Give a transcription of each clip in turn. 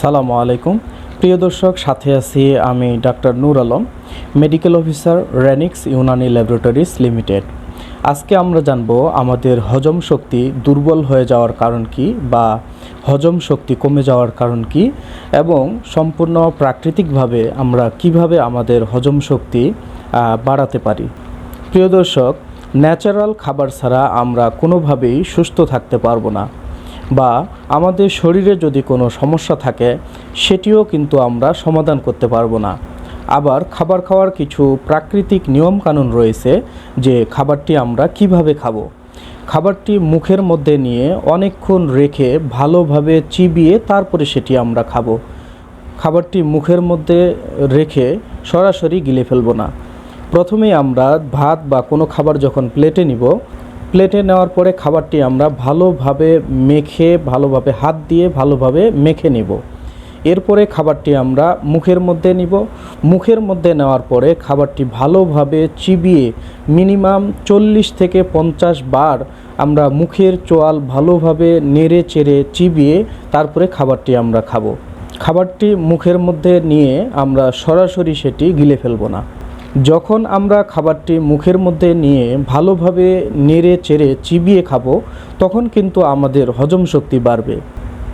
সালামু আলাইকুম। প্রিয় দর্শক, সাথে আছি আমি doctor Noor Alam, medical officer Renix Unani laboratories limited. আজকে আমরা জানব আমাদের হজম শক্তি দুর্বল হয়ে যাওয়ার কারণ কি বা হজম শক্তি কমে যাওয়ার কারণ কি এবং সম্পূর্ণ প্রাকৃতিকভাবে আমরা কীভাবে আমাদের হজম শক্তি বাড়াতে পারি। প্রিয় দর্শক, ন্যাচারাল খাবার ছাড়া আমরা কোনোভাবেই সুস্থ থাকতে পারব না। বা আমাদের শরীরে যদি কোনো সমস্যা থাকে, সেটিও কিন্তু আমরা সমাধান করতে পারব না। আবার খাবার খাওয়ার কিছু প্রাকৃতিক নিয়মকানুন রয়েছে যে খাবারটি আমরা কীভাবে খাব। খাবারটি মুখের মধ্যে নিয়ে অনেকক্ষণ রেখে ভালোভাবে চিবিয়ে তারপরে সেটি আমরা খাব। খাবারটি মুখের মধ্যে রেখে সরাসরি গিলে ফেলব না। প্রথমেই আমরা ভাত বা কোনো খাবার যখন প্লেটে নিব প্লেটে নেওয়ার পরে খাবারটি আমরা ভালোভাবে মেখে, ভালোভাবে হাত দিয়ে ভালোভাবে মেখে নিব। এরপরে খাবারটি আমরা মুখের মধ্যে নিব। মুখের মধ্যে নেওয়ার পরে খাবারটি ভালোভাবে চিবিয়ে মিনিমাম চল্লিশ থেকে পঞ্চাশ বার আমরা মুখের চোয়াল ভালোভাবে নেড়ে চেড়ে চিবিয়ে তারপরে খাবারটি আমরা খাব। খাবারটি মুখের মধ্যে নিয়ে আমরা সরাসরি সেটি গিলে ফেলব না। যখন আমরা খাবারটি মুখের মধ্যে নিয়ে ভালোভাবে নেড়ে চেড়ে চিবিয়ে খাব, তখন কিন্তু আমাদের হজম শক্তি বাড়বে।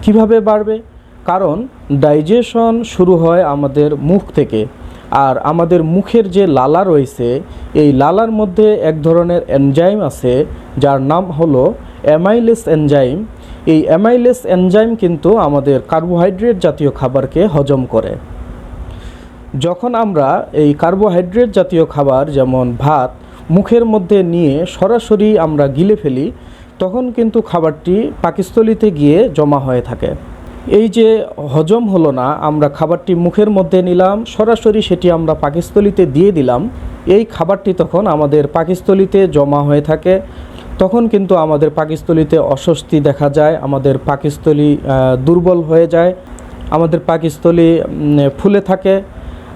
কীভাবে বাড়বে? কারণ ডাইজেশন শুরু হয় আমাদের মুখ থেকে, আর আমাদের মুখের যে লালা রয়েছে, এই লালার মধ্যে এক ধরনের এনজাইম আছে, যার নাম হলো অ্যামাইলেস এনজাইম। এই অ্যামাইলেস এনজাইম কিন্তু আমাদের কার্বোহাইড্রেট জাতীয় খাবারকে হজম করে। যখন আমরা এই কার্বোহাইড্রেট জাতীয় খাবার যেমন ভাত মুখের মধ্যে নিয়ে সরাসরি আমরা গিলে ফেলি তখন কিন্তু খাবারটি পাকিস্থলিতে গিয়ে জমা হয়ে থাকে। এই যে হজম হলো না আমরা খাবারটি মুখের মধ্যে নিলাম সরাসরি সেটি আমরা পাকিস্থলিতে দিয়ে দিলাম। এই খাবারটি তখন আমাদের পাকিস্থলিতে জমা হয়ে থাকে। তখন কিন্তু আমাদের পাকিস্থলিতে অস্বস্তি দেখা যায় আমাদের পাকিস্থলি আহ, দুর্বল হয়ে যায় আমাদের পাকিস্থলি উম, ফুলে থাকে।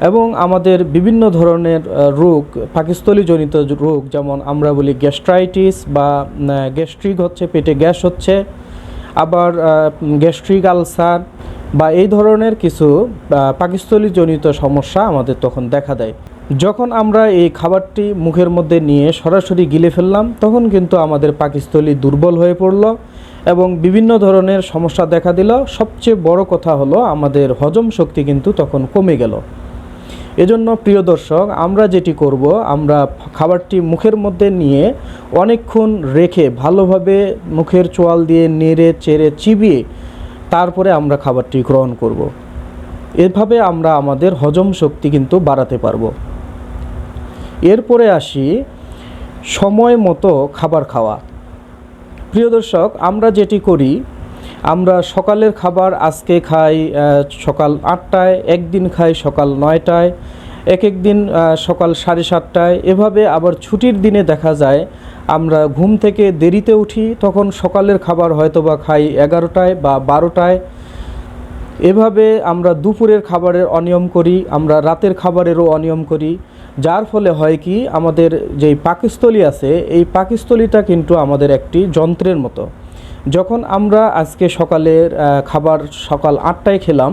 এবং আমাদের বিভিন্ন ধরনের রোগ পাকিস্থলীজনিত রোগ যেমন আমরা বলি গ্যাস্ট্রাইটিস বা গ্যাস্ট্রিক হচ্ছে পেটে গ্যাস হচ্ছে আবার গ্যাস্ট্রিক আলসার বা এই ধরনের কিছু আহ, পাকিস্থলীজনিত সমস্যা আমাদের তখন দেখা দেয়। যখন আমরা এই খাবারটি মুখের মধ্যে নিয়ে সরাসরি গিলে ফেললাম তখন কিন্তু আমাদের পাকিস্থলী দুর্বল হয়ে পড়ল এবং বিভিন্ন ধরনের সমস্যা দেখা দিল। সবচেয়ে বড় কথা হলো আমাদের হজম শক্তি কিন্তু তখন কমে গেল। এজন্য প্রিয় দর্শক, আমরা যেটি করব, আমরা খাবারটি মুখের মধ্যে নিয়ে অনেকক্ষণ রেখে ভালোভাবে মুখের চোয়াল দিয়ে নেড়ে চেড়ে চিবিয়ে তারপরে আমরা খাবারটি গ্রহণ করব। এভাবে আমরা আমাদের হজম শক্তি কিন্তু বাড়াতে পারব এরপরে আসি সময় মতো খাবার খাওয়া প্রিয় দর্শক, আমরা যেটি করি আমরা সকালের খাবার আজকে খাই সকাল আটটায়, একদিন খাই সকাল নয়টায় এক এক দিন সকাল সাড়ে সাতটায়। এভাবে আবার ছুটির দিনে দেখা যায়, আমরা ঘুম থেকে দেরিতে উঠি, তখন সকালের খাবার হয়তো বা খাই এগারোটায় বা বারোটায়। এভাবে আমরা দুপুরের খাবারের অনিয়ম করি, আমরা রাতের খাবারেরও অনিয়ম করি। যার ফলে হয় কি, আমাদের যেই পাকস্থলী আছে, এই পাকস্থলীটা কিন্তু আমাদের একটি যন্ত্রের মতো। যখন আমরা আজকে সকালের খাবার সকাল আটটায় খেলাম,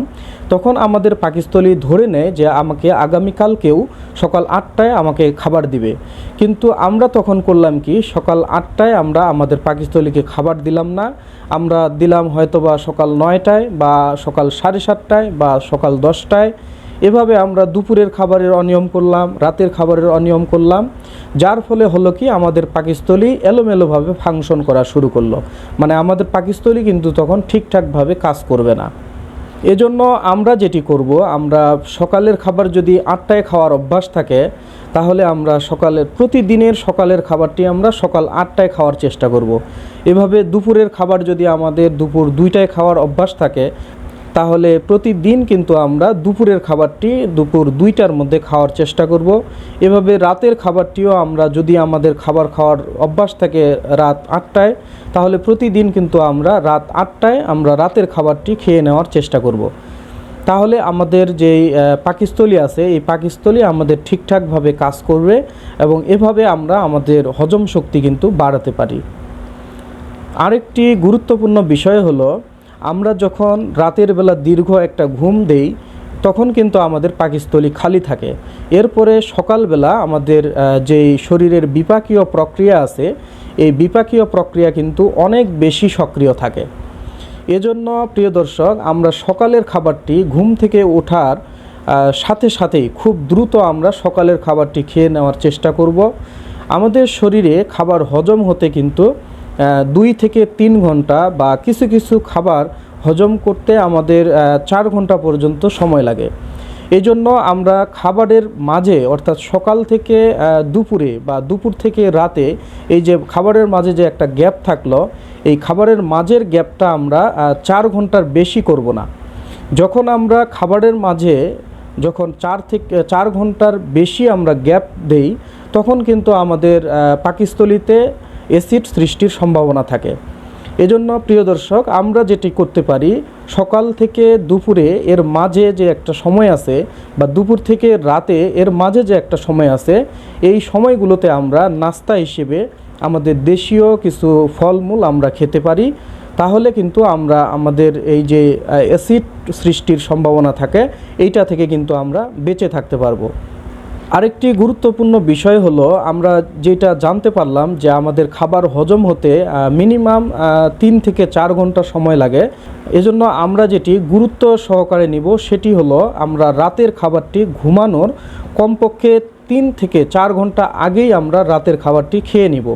তখন আমাদের পাকস্থলী ধরে নেয় যে আমাকে আগামীকালকেও সকাল আটটায় আমাকে খাবার দিবে। কিন্তু আমরা তখন করলাম কি, সকাল আটটায় আমরা আমাদের পাকস্থলীকে খাবার দিলাম না। আমরা দিলাম হয়তোবা সকাল নয়টায় বা সকাল সাড়ে সাতটায় বা সকাল দশটায়। এভাবে আমরা দুপুরের খাবারের অনিয়ম করলাম, রাতের খাবারের অনিয়ম করলাম, যার ফলে হলো কি আমাদের পাকিস্থলী এলোমেলোভাবে ফাংশন করা শুরু করল মানে আমাদের পাকিস্থলী কিন্তু তখন ঠিকঠাকভাবে কাজ করবে না এজন্য আমরা যেটি করব, আমরা সকালের খাবার যদি আটটায় খাওয়ার অভ্যাস থাকে, তাহলে আমরা সকালের, প্রতিদিনের সকালের খাবারটি আমরা সকাল আটটায় খাওয়ার চেষ্টা করব। এভাবে দুপুরের খাবার যদি আমাদের দুপুর দুইটায় খাওয়ার অভ্যাস থাকে তাহলে প্রতিদিন কিন্তু আমরা দুপুরের খাবারটি দুপুর দুইটার মধ্যে খাওয়ার চেষ্টা করব। এভাবে রাতের খাবারটিও আমরা যদি আমাদের খাবার খাওয়ার অভ্যাস থাকে রাত আটটায় তাহলে প্রতিদিন কিন্তু আমরা রাত আটটায় আমরা রাতের খাবারটি খেয়ে নেওয়ার চেষ্টা করব। তাহলে আমাদের যেই আহ, পাকস্থলী আছে এই পাকস্থলী আমাদের ঠিকঠাকভাবে কাজ করবে এবং এভাবে আমরা আমাদের হজম শক্তি কিন্তু বাড়াতে পারি। আরেকটি গুরুত্বপূর্ণ বিষয় হলো আমরা যখন রাতের বেলা দীর্ঘ একটা ঘুম দেই, তখন কিন্তু আমাদের পাকিস্থলী খালি থাকে। এরপরে সকালবেলা আমাদের যেই শরীরের বিপাকীয় প্রক্রিয়া আছে, এই বিপাকীয় প্রক্রিয়া কিন্তু অনেক বেশি সক্রিয় থাকে। এজন্য, প্রিয় দর্শক, আমরা সকালের খাবারটি ঘুম থেকে ওঠার সাথে সাথেই খুব দ্রুত আমরা সকালের খাবারটি খেয়ে নেওয়ার চেষ্টা করব। আমাদের শরীরে খাবার হজম হতে কিন্তু দুই থেকে তিন ঘণ্টা বা কিছু কিছু খাবার হজম করতে আমাদের চার ঘণ্টা পর্যন্ত সময় লাগে। এই জন্য আমরা খাবারের মাঝে অর্থাৎ সকাল থেকে দুপুরে বা দুপুর থেকে রাতে এই যে খাবারের মাঝে যে একটা গ্যাপ থাকল এই খাবারের মাঝের গ্যাপটা আমরা চার ঘণ্টার বেশি করব না। যখন আমরা খাবারের মাঝে যখন চার থেকে চার ঘণ্টার বেশি আমরা গ্যাপ দেই তখন কিন্তু আমাদের আহ, পাকিস্থলিতে অ্যাসিড সৃষ্টির সম্ভাবনা থাকে। এজন্য প্রিয় দর্শক, আমরা যেটি করতে পারি, সকাল থেকে দুপুরে এর মাঝে যে একটা সময় আছে বা দুপুর থেকে রাতে এর মাঝে যে একটা সময় আছে, এই সময়গুলোতে আমরা নাস্তা হিসেবে আমাদের দেশীয় কিছু ফলমূল আমরা খেতে পারি। তাহলে কিন্তু আমরা আমাদের এই যে, অ্যাসিড সৃষ্টির সম্ভাবনা থাকে, এইটা থেকে কিন্তু আমরা বেঁচে থাকতে পারব। আরেকটি গুরুত্বপূর্ণ বিষয় হলো, আমরা যেটা জানতে পারলাম যে আমাদের খাবার হজম হতে মিনিমাম তিন থেকে চার ঘণ্টা সময় লাগে। এজন্য আমরা যেটি গুরুত্ব সহকারে নিব সেটি হলো, আমরা রাতের খাবারটি ঘুমানোর কমপক্ষে তিন থেকে চার ঘণ্টা আগেই আমরা রাতের খাবারটি খেয়ে নিব।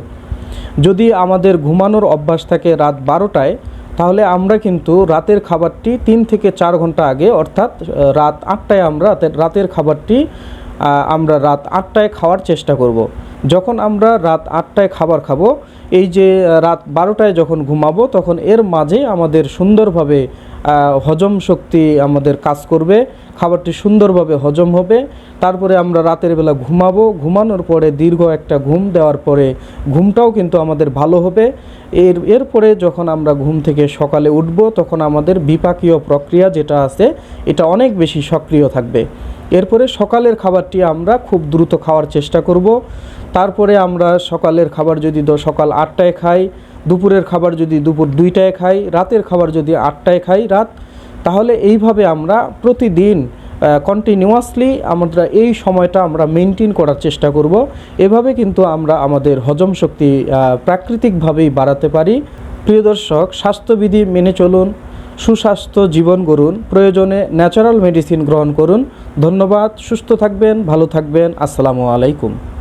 যদি আমাদের ঘুমানোর অভ্যাস থাকে রাত বারোটায়, তাহলে আমরা কিন্তু রাতের খাবারটি তিন থেকে চার ঘণ্টা আগে, অর্থাৎ রাত আটটায় আমরা রাতের খাবারটি আমরা রাত আটটায় খাওয়ার চেষ্টা করব। যখন আমরা রাত আটটায় খাবার খাব, এই যে রাত বারোটায় যখন ঘুমাবো, তখন এর মাঝে আমাদের সুন্দরভাবে হজম শক্তি আমাদের কাজ করবে, খাবারটি সুন্দরভাবে হজম হবে। তারপরে আমরা রাতের বেলা ঘুমাবো। ঘুমানোর পরে দীর্ঘ একটা ঘুম দেওয়ার পরে ঘুমটাও কিন্তু আমাদের ভালো হবে। এর, এরপরে যখন আমরা ঘুম থেকে সকালে উঠব, তখন আমাদের বিপাকীয় প্রক্রিয়া যেটা আছে, এটা অনেক বেশি সক্রিয় থাকবে। এরপরে সকালের খাবারটি আমরা খুব দ্রুত খাওয়ার চেষ্টা করব। তারপরে আমরা সকালের খাবার যদি সকাল আটটায় খাই, দুপুরের খাবার যদি দুপুর দুইটায় খাই, রাতের খাবার যদি আটটায় খাই রাত, তাহলে এইভাবে আমরা প্রতিদিন কন্টিনিউয়াসলি আমরা এই সময়টা আমরা মেনটেন করার চেষ্টা করব। এভাবে কিন্তু আমরা আমাদের হজম শক্তি প্রাকৃতিকভাবেই বাড়াতে পারি। প্রিয় দর্শক, স্বাস্থ্যবিধি মেনে চলুন। সুস্বাস্থ্য জীবন গড়ুন, প্রয়োজনে ন্যাচারাল মেডিসিন গ্রহণ করুন। ধন্যবাদ, সুস্থ থাকবেন, ভালো থাকবেন, আসসালামু আলাইকুম।